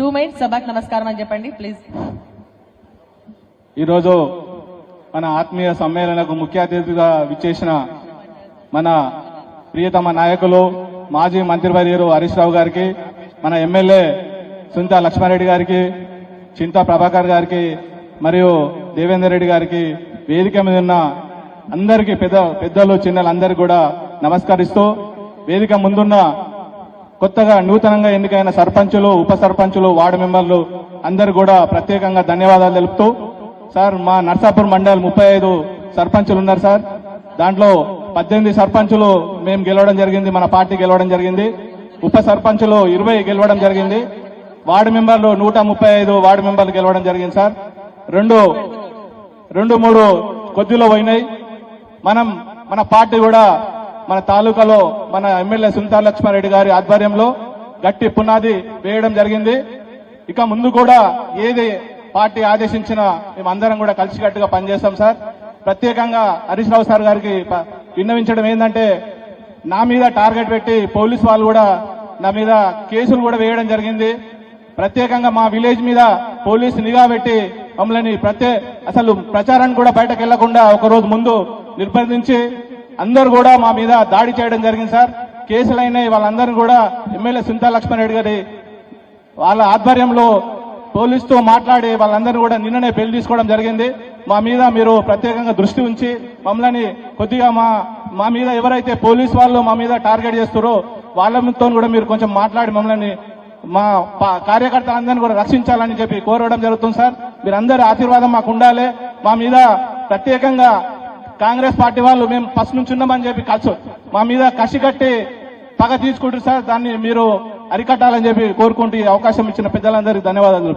Two minutes సభకు నమస్కారం అని చెప్పండి ప్లీజ్. ఈరోజు మన ఆత్మీయ సమ్మేళనకు ముఖ్య అతిథిగా విచ్చేసిన మన ప్రియతమ నాయకులు మాజీ మంత్రివర్యులు హరీష్ రావు గారికి మన ఎమ్మెల్యే సుంత లక్ష్మారెడ్డి గారికి చింతా ప్రభాకర్ గారికి మరియు దేవేందర్ రెడ్డి గారికి వేదిక మీద ఉన్న అందరికీ పెద్ద పెద్దలు చిన్నలందరికీ కూడా నమస్కరిస్తూ వేదిక ముందున్న కొత్తగా నూతనంగా ఎన్నికైన సర్పంచులు ఉప సర్పంచులు వార్డు మెంబర్లు అందరు కూడా ప్రత్యేకంగా ధన్యవాదాలు తెలుపుతూ సార్ మా నర్సాపూర్ మండల్ ముప్పై ఐదు సర్పంచులు ఉన్నారు సార్. దాంట్లో పద్దెనిమిది సర్పంచులు మేము గెలవడం జరిగింది మన పార్టీ గెలవడం జరిగింది. ఉప సర్పంచులు ఇరవై గెలవడం జరిగింది. వార్డు మెంబర్లు నూట ముప్పై ఐదు వార్డు మెంబర్లు గెలవడం జరిగింది సార్. రెండు రెండు మూడు కొద్దిలో పోయినాయి. మనం మన పార్టీ కూడా మన తాలూకాలో మన ఎమ్మెల్యే సునీతా లక్ష్మారెడ్డి గారి ఆధ్వర్యంలో గట్టి పునాది వేయడం జరిగింది. ఇక ముందు కూడా ఏది పార్టీ ఆదేశించినా మేమందరం కూడా కలిసికట్టుగా పనిచేస్తాం సార్. ప్రత్యేకంగా హరీష్ రావు సార్ గారికి ప- విన్నవించడం ఏంటంటే నా మీద టార్గెట్ పెట్టి పోలీస్ వాళ్ళు కూడా నా మీద కేసులు కూడా వేయడం జరిగింది. ప్రత్యేకంగా మా విలేజ్ మీద పోలీసు నిఘా పెట్టి మమ్మల్ని ప్రత్యే అసలు ప్రచారాన్ని కూడా బయటకు వెళ్ళకుండా ఒక రోజు ముందు నిర్బంధించి అందరూ కూడా మా మీద దాడి చేయడం జరిగింది సార్. కేసులైన వాళ్ళందరినీ కూడా ఎమ్మెల్యే సునీతా లక్ష్మణ్ రెడ్డి గారి వాళ్ళ ఆధ్వర్యంలో పోలీసుతో మాట్లాడి వాళ్ళందరినీ కూడా నిన్ననే పెళ్ళి తీసుకోవడం జరిగింది. మా మీద మీరు ప్రత్యేకంగా దృష్టి ఉంచి మమ్మల్ని కొద్దిగా మా మా మీద ఎవరైతే పోలీస్ వాళ్ళు మా మీద టార్గెట్ చేస్తారో వాళ్ళతో కూడా మీరు కొంచెం మాట్లాడి మమ్మల్ని మా కార్యకర్తలందరినీ కూడా రక్షించాలని చెప్పి కోరడం జరుగుతుంది సార్. మీరందరి ఆశీర్వాదం మాకు ఉండాలి. మా మీద ప్రత్యేకంగా కాంగ్రెస్ పార్టీ వాళ్ళు మేము ఫస్ట్ నుంచి ఉన్నామని చెప్పి కలిసి మా మీద కసి కట్టి పగ తీసుకుంటారు సార్. దాన్ని మీరు అరికట్టాలని చెప్పి కోరుకుంటూ అవకాశం ఇచ్చిన పెద్దలందరికీ ధన్యవాదాలు.